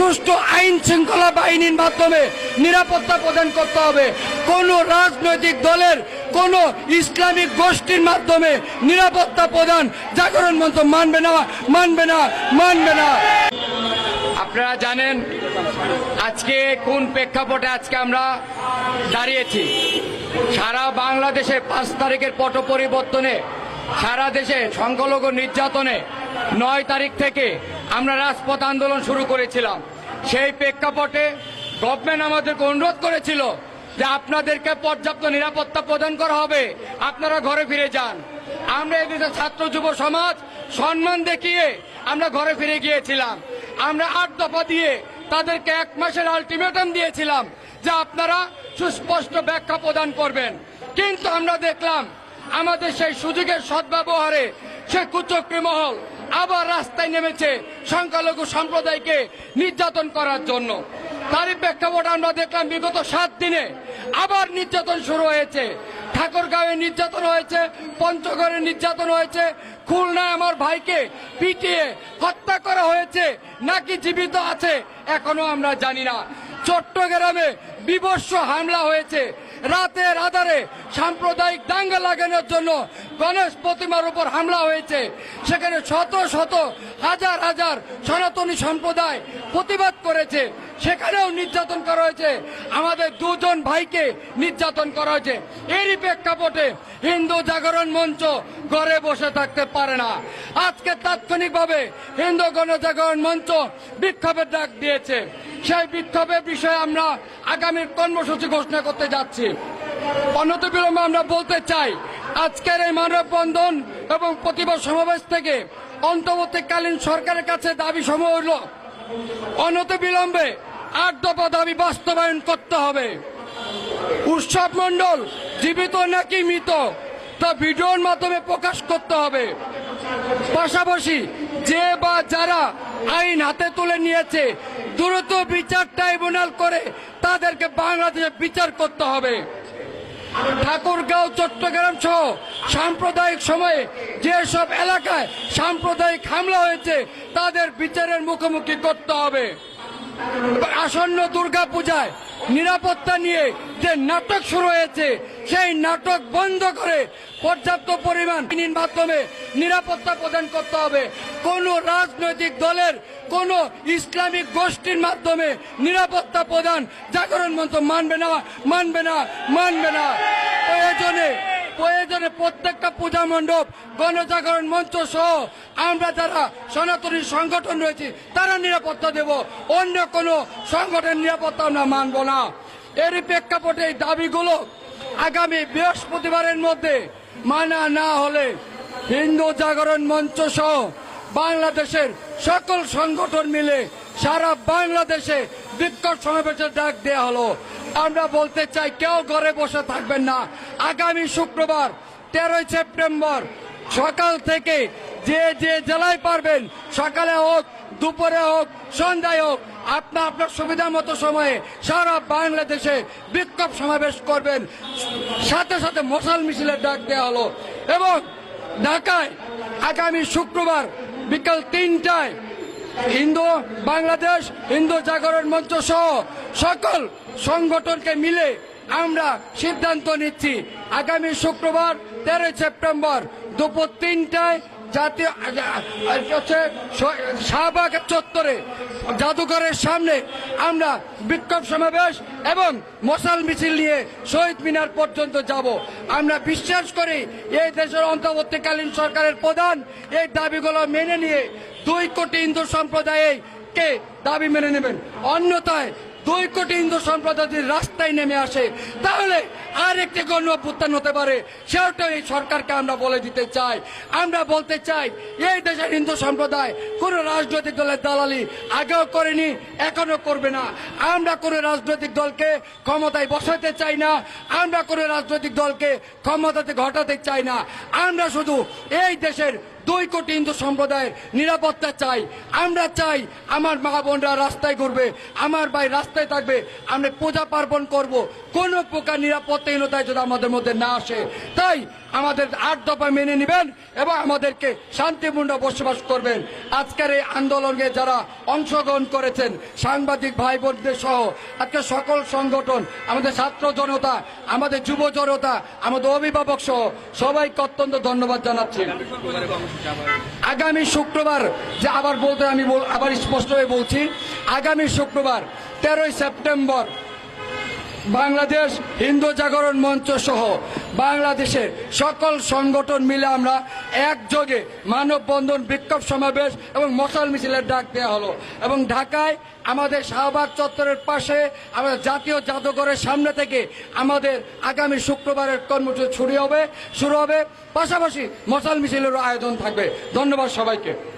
সুষ্ঠু আইন শৃঙ্খলা বাহিনীর মাধ্যমে নিরাপত্তা প্রদান করতে হবে। কোন রাজনৈতিক দলের, কোন ইসলামিক গোষ্ঠীর মাধ্যমে নিরাপত্তা প্রদান জাগরণ মঞ্চ মানবে না মানবে না মানবে না। আপনারা জানেন, আজকে কোন প্রেক্ষাপটে আজকে আমরা দাঁড়িয়েছি? সারা বাংলাদেশে পাঁচ তারিখের পট পরিবর্তনে, সারা দেশে সংখ্যালঘু নির্যাতনে নয় তারিখ থেকে আমরা রাজপথ আন্দোলন শুরু করেছিলাম। সেই প্রেক্ষাপটে গভর্নমেন্ট আমাদেরকে অনুরোধ করেছিল যে আপনাদেরকে পর্যাপ্ত নিরাপত্তা প্রদান করা হবে। আপনারা ঘরে ফিরে যান। আমরা এদিকে ছাত্র, যুব, সমাজ সম্মান দেখিয়ে আমরা ঘরে ফিরে গিয়েছিলাম। আমরা আট দফা দিয়ে তাদেরকে এক মাসের আলটিমেটাম দিয়েছিলাম যে আপনারা সুস্পষ্ট ব্যাখ্যা প্রদান করবেন। কিন্তু আমরা দেখলাম আমাদের সেই সুযোগের সদ্ব্যবহারে সে কুচক্রী মহল আবার রাস্তায় নেমেছে সংখ্যালঘু সম্প্রদায়কে নির্যাতন করার জন্য। তারই প্রেক্ষাপট আমরা দেখলাম বিগত সাত দিনে আবার নির্যাতন শুরু হয়েছে। ঠাকুরগাঁওয়ে নির্যাতন হয়েছে, পঞ্চগড়ে নির্যাতন হয়েছে, খুলনায় আমার ভাইকে পিটিয়ে হত্যা করা হয়েছে, নাকি জীবিত আছে, এখনও আমরা জানি না। চট্টগ্রামে বিবর্ষ হামলা হয়েছে রাতের আধারে সাম্প্রদায়িক দাঙ্গা লাগানোর জন্য গণেশ প্রতিমার উপর হামলা হয়েছে। সেখানে শত শত হাজার হাজার সনাতনী সম্প্রদায় প্রতিবাদ করেছে। সেখানেও নির্যাতন করা হয়েছে। আমাদের দুজন ভাইকে নির্যাতন করা হয়েছে। এরই প্রেক্ষাপটে হিন্দু জাগরণ মঞ্চ ঘরে বসে থাকতে পারে না। আজকে তাৎক্ষণিকভাবে হিন্দু গণজাগরণ মঞ্চ বিক্ষোভের ডাক দিয়েছে। সেই বিক্ষোভের বিষয়ে আমরা আগামী কর্মসূচি ঘোষণা করতে যাচ্ছি। অনত বিলম্বে আমরা বলতে চাই, আজকের এই মানববন্ধন এবং প্রতিবাদ সমাবেশ থেকে অন্তর্বর্তীকালীন সরকারের কাছে দাবি সমূহ হল অনত বিলম্বে আট দফা দাবি বাস্তবায়ন করতে হবে। উৎসব মণ্ডল জীবিত নাকি মৃত, তা ভিডিওর মাধ্যমে প্রকাশ করতে হবে। পাশাপাশি যে বা যারা আইন হাতে তুলে নিয়েছে, দ্রুত বিচার ট্রাইব্যুনাল করে তাদেরকে বাংলাদেশে বিচার করতে হবে। ঠাকুরগাঁও, চট্টগ্রাম সহ সাম্প্রদায়িক সময়ে যেসব এলাকায় সাম্প্রদায়িক হামলা হয়েছে, তাদের বিচারের মুখোমুখি করতে হবে। আসন্ন দুর্গা পূজায় নিরাপত্তা নিয়ে যে নাটক শুরু হয়েছে, সেই নাটক বন্ধ করে পর্যাপ্ত পরিমাণ মাধ্যমে নিরাপত্তা প্রদান করতে হবে। কোন রাজনৈতিক দলের, কোন ইসলামিক গোষ্ঠীর মাধ্যমে নিরাপত্তা প্রদান জাগরণ মন্ত্র মানবে না মানবে না মানবে না। প্রয়োজনে প্রয়োজনে প্রত্যেকটা পূজা মণ্ডপ, গণজাগরণ মঞ্চ সহ আমরা যারা সনাতনী সংগঠন রয়েছে, তারা নিরাপত্তা দেব। অন্য কোনো সংগঠনের নিরাপত্তা আমরা মানব না। এরই প্রেক্ষাপটে এই দাবিগুলো আগামী বৃহস্পতিবারের মধ্যে মানা না হলে হিন্দু জাগরণ মঞ্চ সহ বাংলাদেশের সকল সংগঠন মিলে সারা বাংলাদেশে বিক্ষোভ সমাবেশের ডাক দেওয়া হলো। আমরা বলতে চাই, কেউ ঘরে বসে থাকবেন না। আগামী শুক্রবার তেরোই সেপ্টেম্বর সকাল থেকে যে যে জেলায় পারবেন, সকালে হোক, দুপুরে হোক, সন্ধ্যায় হোক, আপনার আপনার সুবিধা মতো সময়ে সারা বাংলাদেশে বিক্ষোভ সমাবেশ করবেন। সাথে সাথে মশাল মিছিলের ডাক দেওয়া হলো এবং ঢাকায় আগামী শুক্রবার বিকাল তিনটায় হিন্দু, বাংলাদেশ, হিন্দু জাগরণ মঞ্চ সহ সকল সংগঠনকে মিলে আমরা সিদ্ধান্ত নিচ্ছি। আগামী শুক্রবার, তেরোই সেপ্টেম্বর, দুপুর তিনটায় জাতীয় শাহবাগ চত্বরে, জাদুঘরের সামনে আমরা বিক্ষোভ সমাবেশ এবং মশাল মিছিল নিয়ে শহীদ মিনার পর্যন্ত যাব। আমরা বিশ্বাস করি, এই দেশের অন্তর্বর্তীকালীন সরকারের প্রধান এই দাবিগুলো মেনে নিয়ে দুই কোটি হিন্দু সম্প্রদায় কে দাবি মেনে নেবেন? অন্যথায় দুই কোটি হিন্দু সম্প্রদায় যদি রাস্তায় নেমে আসে। তাহলে আর একটি গণ অভ্যুত্থান হতে পারে। সেটাও এই সরকারকে আমরা বলে দিতে চাই। আমরা বলতে চাই, এই দেশের হিন্দু সম্প্রদায় কোন রাজনৈতিক দলের দালালি আগেও করেনি এখনও করবে না। আমরা কোন রাজনৈতিক দলকে ক্ষমতায় বসাতে চাই না। আমরা কোন রাজনৈতিক দলকে ক্ষমতাতে ঘটাতে চাই না। আমরা শুধু এই দেশের দুই কোটি হিন্দু সম্প্রদায়ের নিরাপত্তা চাই। আমরা চাই আমার মা বোনরা রাস্তায় ঘুরবে, আমার ভাই রাস্তায় থাকবে, আমরা পূজা পার্বণ করব। কোনো প্রকার নিরাপত্তাহীনতায় যদি আমাদের মধ্যে না আসে তাই আমাদের আট দফা মেনে নেবেন এবং আমাদেরকে শান্তিপূর্ণ বসবাস করবেন। আজকের এই আন্দোলনে যারা অংশগ্রহণ করেছেন, সাংবাদিক ভাই বোনদের সহ আজকে সকল সংগঠন, আমাদের ছাত্র জনতা, আমাদের যুব জনতা, আমাদের অভিভাবক সহ সবাইকে অত্যন্ত ধন্যবাদ জানাচ্ছি। আগামী শুক্রবার যে আবার বলতে আমি আবার স্পষ্টভাবে বলছি, আগামী শুক্রবার তেরোই সেপ্টেম্বর বাংলাদেশ হিন্দু জাগরণ মঞ্চ সহ বাংলাদেশের সকল সংগঠন মিলে আমরা একযোগে মানববন্ধন বিক্ষোভ সমাবেশ এবং মশাল মিছিলের ডাক দেওয়া হলো। এবং ঢাকায় আমাদের শাহবাগ চত্বরের পাশে আমাদের জাতীয় জাদুঘরের সামনে থেকে আমাদের আগামী শুক্রবারের কর্মসূচি শুরু হবে শুরু হবে। পাশাপাশি মশাল মিছিলেরও আয়োজন থাকবে। ধন্যবাদ সবাইকে।